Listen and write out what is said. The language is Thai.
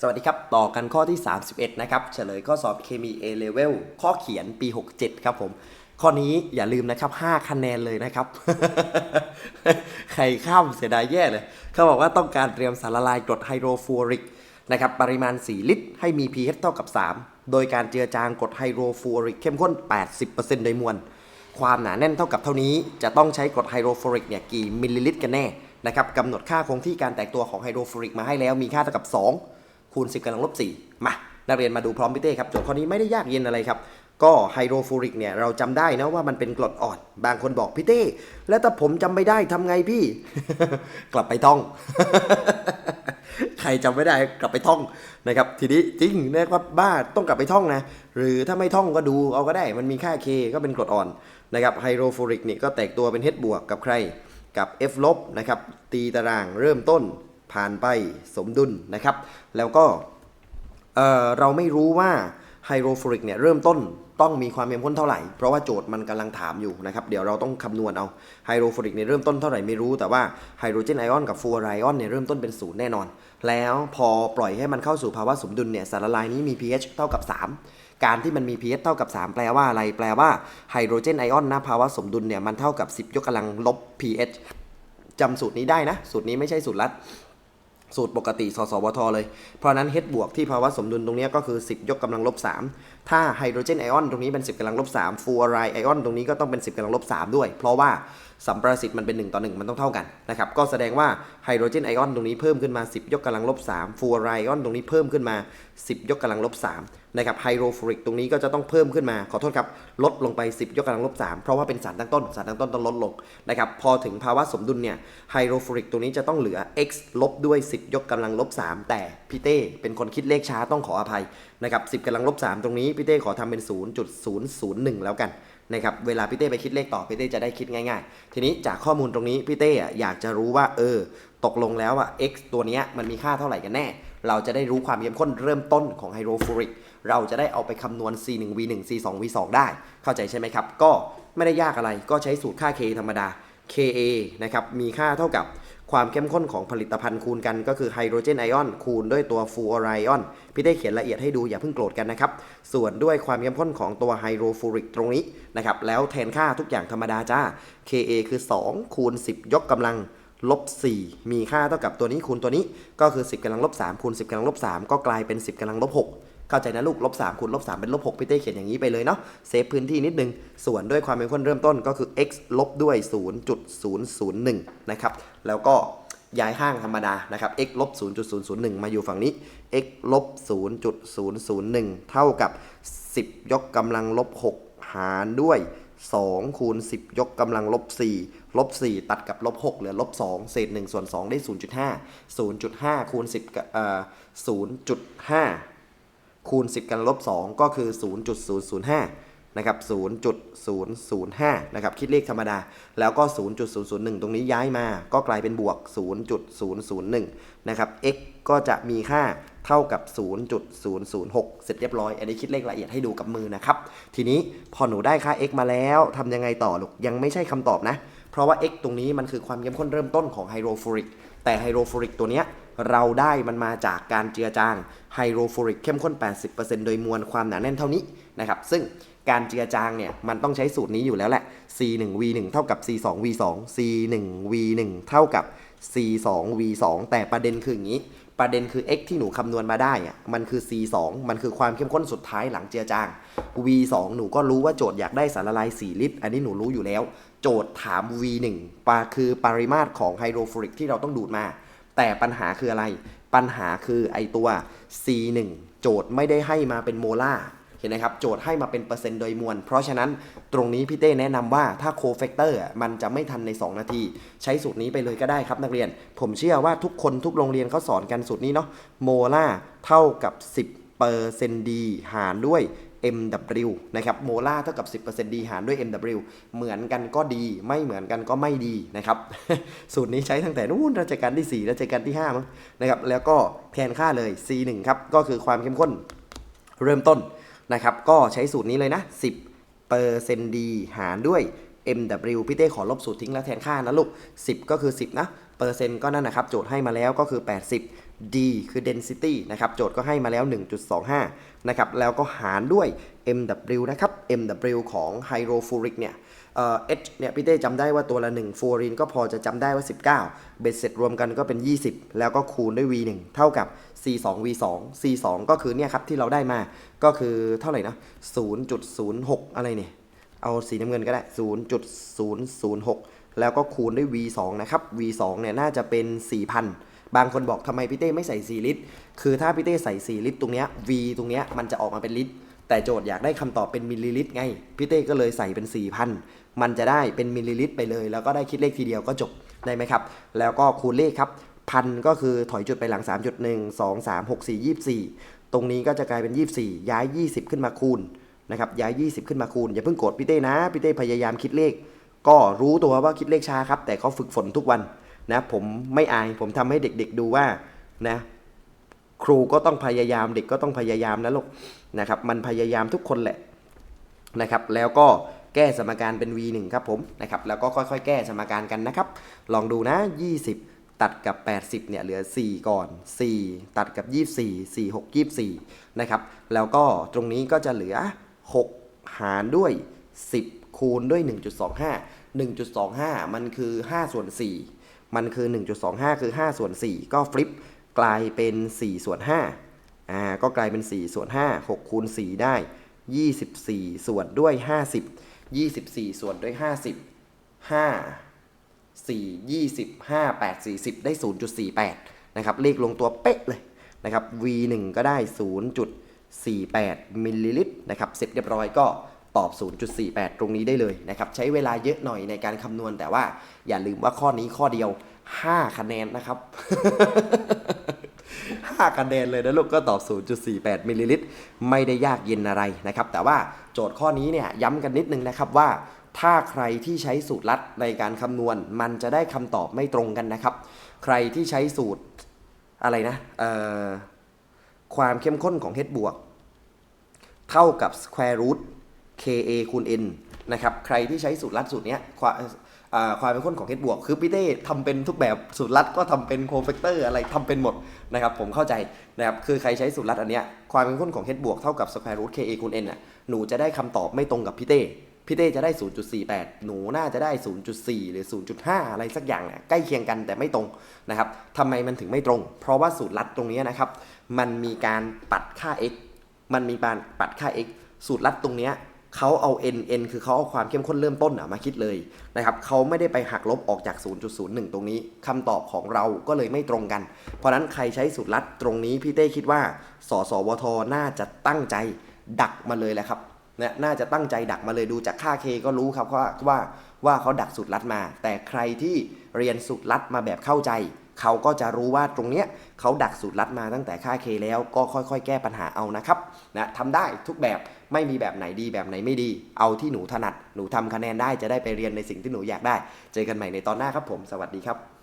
สวัสดีครับ ต่อกันข้อที่ 31 นะครับ เฉลยข้อสอบเคมี A Level ข้อเขียนปี 67 ครับผม ข้อนี้อย่าลืมนะครับ 5 คะแนนเลยนะครับ ใครข้ามเสียดายแย่เลย เขาบอกว่าต้องการเตรียมสารละลายกรดไฮโดรฟลูอริกนะครับ ปริมาณ 4 ลิตร ให้มี pH เท่ากับ 3 โดยการเจือจางกรดไฮโดรฟลูอริกเข้มข้น 80%โดยมวล ความหนาแน่นเท่ากับเท่านี้ จะต้องใช้กรดไฮโดรฟลูอริกเนี่ยกี่มิลลิลิตรกันแน่นะครับกำหนดค่าคงที่การแตกตัวของไฮโดรฟลูอริกมาให้แล้วมีค่าเท่ากับ 2 คูณ 10กำลังลบ4มา นักเรียนมาดูพร้อมพี่เต้ครับ โจทย์ข้อนี้ไม่ได้ยากเย็นอะไรครับ ก็ไฮโดรฟูริกเนี่ยเราจำได้นะว่ามันเป็นกรดอ่อน บางคนบอกพี่เต้ แล้วถ้าผมจำไม่ได้ทำไงพี่ กลับไปท่อง ใครจำไม่ได้กลับไปท่องนะครับ ทีนี้จริงนะครับบ้าต้องกลับไปท่องนะ หรือถ้าไม่ท่องก็ดูเอาก็ได้ มันมีค่า K ก็เป็นกรดอ่อนนะครับ ไฮโดรฟูริกนี่ก็แตกตัวเป็น H บวกกับใคร กับ F ลบนะครับ ตีตารางเริ่มต้น ผ่านไปสมดุลนะครับ แล้วก็เเราไม่รู้ว่าไฮโดรฟลูอริกเนี่ยเริ่มต้นต้องมีความเข้มข้นเท่าไหร่ เพราะว่าโจทย์มันกำลังถามอยู่นะครับ เดี๋ยวเราต้องคำนวณเอาไฮโดรฟลูอริกเนี่ยเริ่มต้นเท่าไหร่ไม่รู้ แต่ว่าไฮโดรเจนไอออนกับฟูออไรออนเนี่ยเริ่มต้นเป็นศูนย์แน่นอน แล้วพอปล่อยให้มันเข้าสู่ภาวะสมดุลเนี่ยสารละลายนี้มี pH เท่ากับ 3 การที่มันมี pH เท่ากับ 3 แปลว่าอะไร แปลว่าไฮโดรเจนไอออนณภาวะสมดุลเนี่ยมันเท่ากับ 10 ยกกำลังลบ pH จำสูตรนี้ได้นะ สูตรนี้ไม่ใช่สูตรลัด สูตรปกติสสวทเลย เพราะนั้น H บวกที่ภาวะสมดุลตรงนี้ก็คือ 10 ยกกำลังลบ 3 ถ้าไฮโดรเจนไอออนตรงนี้เป็น 10กำลังลบ3ฟูออไรด์ไอออนตรงนี้ก็ต้องเป็น 10กำลังลบ3ด้วย เพราะว่าสัมประสิทธิ์มันเป็น 1 ต่อ 1 มันต้องเท่ากันนะครับ ก็แสดงว่าไฮโดรเจนไอออนตรงนี้เพิ่มขึ้นมา 10 ยกกำลังลบ3ฟูออไรด์ไอออนตรงนี้เพิ่มขึ้นมา 10 ยกกำลังลบ3นะครับไฮโดรฟลูออริกตรงนี้ก็จะต้องเพิ่มขึ้นมา ขอโทษครับลดลงไป 10 ยกกำลังลบ3เพราะว่าเป็นสารตั้งต้น สารตั้งต้นต้องลดลงนะครับ พอถึงภาวะสมดุลเนี่ยไฮโดรฟลูออริกตรงนี้จะต้องเหลือ x ลบด้วย 10 ยกกำลังลบ3แต่พี่เต้เป็นคนคิดเลขช้าต้องขออภัยนะครับ10กำลังลบ3ตรงนี้พี่เต้ขอทำเป็น 0.001 แล้วกันนะครับเวลาพี่เต้ไปคิดเลขต่อพี่เต้จะได้คิดง่ายๆ ทีนี้จากข้อมูลตรงนี้พี่เต้อยากจะรู้ว่าเออตกลงแล้วอะ x ตัวนี้มันมีค่าเท่าไหร่กันแน่ เราจะได้รู้ความเข้มข้นเริ่มต้นของไฮโดรฟูริกเราจะได้เอาไปคำนวณ C1 V1 C2 V2 ได้ เข้าใจใช่ไหมครับ ก็ไม่ได้ยากอะไรก็ใช้สูตรค่า K ธรรมดา Ka นะครับมีค่าเท่ากับ ความเข้มข้นของผลิตภัณฑ์คูณกันก็คือไฮโดรเจนไอออนคูณด้วยตัวฟูออไรออนพี่ได้เขียนละเอียดให้ดูอย่าเพิ่งโกรธกันนะครับ ส่วนด้วยความเข้มข้นของตัวไฮโดรฟูริกตรงนี้นะครับแล้วแทนค่าทุกอย่างธรรมดาจ้า Ka คือ 2 คูณ 10 ยกกำลังลบ 4 มีค่าเท่ากับตัวนี้คูณตัวนี้ก็คือ 10กำลังลบ3คูณ10กำลังลบ3ก็กลายเป็น 10กำลังลบ6 เข้าใจนะลูกลบ3คูณลบ3เป็นลบ6พี่เต้เขียนอย่างนี้ไปเลยเนาะเซฟพื้นที่นิดนึง ส่วนด้วยความเป็นคนเริ่มต้นก็คือ x ลบด้วย 0.001 นะครับ แล้วก็ย้ายห้างธรรมดานะครับ x ลบ0.001 มาอยู่ฝั่งนี้ x ลบ0.001 เท่ากับ 10 ยกกำลังลบ 6 หารด้วย2คูณ10 ยกกำลังลบ4ลบ4ตัดกับลบ6เหลือลบ2เศษ1ส่วน2ได้ 0.5 0.5คูณ10เอ่อ0.5 คูณ 10 กันลบ 2 ก็คือ 0.005 นะครับ 0.005 นะครับ คิดเลขธรรมดา แล้วก็ 0.001 ตรงนี้ย้ายมา ก็กลายเป็นบวก 0.001 นะครับ x ก็จะมีค่าเท่ากับ 0.006 เสร็จเรียบร้อย อันนี้คิดเลขละเอียดให้ดูกับมือนะครับ ทีนี้พอหนูได้ค่า x มาแล้วทำยังไงต่อลูก ยังไม่ใช่คำตอบนะ เพราะว่า x ตรงนี้มันคือความเข้มข้นเริ่มต้นของไฮโดรฟลูอริก แต่ไฮโดรฟลูอริกตัวเนี้ยเราได้มันมาจากการเจือจางไฮโดรฟลูออริกเข้มข้น 80%โดยมวลความหนาแน่นเท่านี้นะครับ ซึ่งการเจือจางเนี่ยมันต้องใช้สูตรนี้อยู่แล้วแหละ C1V1 เท่ากับ C2V2 C1V1 เท่ากับ C2V2 แต่ประเด็นคืออย่างนี้ ประเด็นคือ x ที่หนูคำนวณมาได้อะมันคือ c2 มันคือความเข้มข้นสุดท้ายหลังเจือจาง v2 หนูก็รู้ว่าโจทย์อยากได้สารละลาย 4 ลิตร อันนี้หนูรู้อยู่แล้ว โจทย์ถาม v1 ปาคือปริมาตรของไฮโดรฟลูริกที่เราต้องดูดมา แต่ปัญหาคืออะไร ปัญหาคือไอตัว c1 โจทย์ไม่ได้ให้มาเป็นโมลาเห็นไหมครับ โจทย์ให้มาเป็นเปอร์เซ็นต์โดยมวล เพราะฉะนั้นตรงนี้พี่เต้แนะนำว่าถ้าโคเฟกเตอร์มันจะไม่ทันใน 2 นาที ใช้สูตรนี้ไปเลยก็ได้ครับนักเรียน ผมเชื่อว่าทุกคนทุกโรงเรียนเขาสอนกันสูตรนี้เนาะโมลาเท่ากับ 10เปอร์เซ็นต์ดีหารด้วย MW นะครับโมลาร์เท่ากับ 10%ดีหารด้วย MW เหมือนกันก็ดี ไม่เหมือนกันก็ไม่ดีนะครับ สูตรนี้ใช้ตั้งแต่นู้นรัชกาลที่ 4 รัชกาลที่5มั้งนะครับ แล้วก็แทนค่าเลย C1 ครับ ก็คือความเข้มข้นเริ่มต้นนะครับ ก็ใช้สูตรนี้เลยนะ 10เปอร์เซ็นดีหารด้วย MW พี่เต้ขอลบสูตรทิ้งแล้วแทนค่านะลูก 10 ก็คือ 10 นะ เปอร์เซ็นต์ก็นั่นนะครับ โจทย์ให้มาแล้วก็คือ 80 D คือ density นะครับ โจทย์ก็ให้มาแล้ว 1.25 นะครับ แล้วก็หารด้วย MW นะครับ MW ของ hydrofluoric เนี่ยเอ่อ H เนี่ยพี่เต้จำได้ว่าตัวละ 1 ฟูรีนก็พอจะจำได้ว่า 19 เบ็ดเสร็จรวมกันก็เป็น 20 แล้วก็คูณด้วย V1 เท่ากับ C2 V2 C2 ก็คือเนี่ยครับที่เราได้มาก็คือเท่าไหร่นะ 0.06 อะไรเนี่ย เอาสีน้ำเงินก็ได้ 0.006 แล้วก็คูณด้วย V2 นะครับ V2 เนี่ยน่าจะเป็น 4,000 บางคนบอกทำไมพี่เต้ไม่ใส่4ลิตร คือถ้าพี่เต้ใส่ 4 ลิตรตรงเนี้ย V ตรงเนี้ยมันจะออกมาเป็นลิตร แต่โจทย์อยากได้คำตอบเป็นมิลลิลิตรไง พี่เต้ก็เลยใส่เป็น 4,000 มันจะได้เป็นมิลลิลิตรไปเลย แล้วก็ได้คิดเลขทีเดียวก็จบได้ไหมครับ แล้วก็คูณเลขครับพันก็คือถอยจุดไปหลัง 3.1 2 3 6 4 24 ตรงนี้ก็จะกลายเป็น 24 ย้าย 20 ขึ้นมาคูณนะครับย้าย 20 ขึ้นมาคูณ อย่าเพิ่งโกรธพี่เต้นะพี่เต้พยายามคิดเลข ก็รู้ตัวว่าคิดเลขช้าครับ แต่เขาฝึกฝนทุกวัน นะผมไม่อายผมทำให้เด็ก ๆ ดูว่านะครูก็ต้องพยายามเด็กก็ต้องพยายามนะลูกนะครับมันพยายามทุกคนแหละนะครับแล้วก็แก้สมการเป็น v1 ครับผมนะครับแล้วก็ค่อยๆ แก้สมการกันนะครับ ลองดูนะ 20 ตัดกับ 80เนี่ยเหลือ 4 ก่อน 4 ตัดกับ 24 4 6 24นะครับแล้วก็ตรงนี้ก็จะเหลือ 6 หารด้วย 10 คูณด้วย 1.25 1.25 มันคือ5ส่วน4 มันคือ 1.25 คือ 5 ส่วน 4 ก็ฟลิปกลายเป็น 4 ส่วน5อ่าก็กลายเป็น 4 ส่วน 5 6 คูณ 4 ได้ 24 ส่วนด้วย 50 24 ส่วนด้วย 50 5 4 20 5 8 40 ได้ 0.48 นะครับ เลขลงตัวเป๊ะเลยนะครับ V1 ก็ได้ 0.48 มิลลิลิตรนะครับ เสร็จเรียบร้อยก็ ตอบ 0.48 ตรงนี้ได้เลยนะครับ ใช้เวลาเยอะหน่อยในการคำนวณ แต่ว่าอย่าลืมว่าข้อนี้ข้อเดียว 5 คะแนนนะครับ 5 คะแนนเลยนะลูกก็ตอบ 0.48 มิลลิลิตร ไม่ได้ยากเย็นอะไรนะครับ แต่ว่าโจทย์ข้อนี้เนี่ยย้ำกันนิดนึงนะครับว่าถ้าใครที่ใช้สูตรลัดในการคำนวณ มันจะได้คำตอบไม่ตรงกันนะครับ ใครที่ใช้สูตรอะไรนะความเข้มข้นของ h บวกเท่ากับ square root ka คูณ n นะครับใครที่ใช้สูตรลัดสูตรเนี้ยความความเป็นข้นของ h บวก คือพี่เต้ทำเป็นทุกแบบสูตรลัดก็ทำเป็นโคเฟกเตอร์อะไรทำเป็นหมดนะครับผมเข้าใจนะครับคือใครใช้สูตรลัดอันเนี้ยความเป็นข้นของ h บวกเท่ากับ square root ka คูณ n น่ะหนูจะได้คำตอบไม่ตรงกับพี่เต้พี่เต้จะได้ 0.48 หนูน่าจะได้ 0.4 หรือ 0.5 อะไรสักอย่างเนี่ยใกล้เคียงกันแต่ไม่ตรงนะครับทำไมมันถึงไม่ตรง เพราะว่าสูตรลัดตรงนี้นะครับ มันมีการปัดค่า x มันมีการปัดค่า x สูตรลัดตรงเนี้ย เขาเอา n n คือเขาเอาความเข้มข้นเริ่มต้นมาคิดเลยนะครับเขาไม่ได้ไปหักลบออกจาก 0.01 ตรงนี้คำตอบของเราก็เลยไม่ตรงกัน เพราะนั้นใครใช้สูตรลัดตรงนี้พี่เต้คิดว่า สสวทน่าจะตั้งใจดักมาเลยแหละครับเนี่ยน่าจะตั้งใจดักมาเลยดูจากค่า K ก็รู้ครับว่าว่าว่าเขาดักสูตรลัดมา แต่ใครที่เรียนสูตรลัดมาแบบเข้าใจ เขาก็จะรู้ว่าตรงเนี้ยเขาดักสูตรลัดมาตั้งแต่ค่า K แล้วก็ค่อยๆ แก้ปัญหาเอานะครับนะทำได้ทุกแบบไม่มีแบบไหนดีแบบไหนไม่ดี เอาที่หนูถนัด หนูทำคะแนนได้จะได้ไปเรียนในสิ่งที่หนูอยากได้ เจอกันใหม่ในตอนหน้าครับผม สวัสดีครับ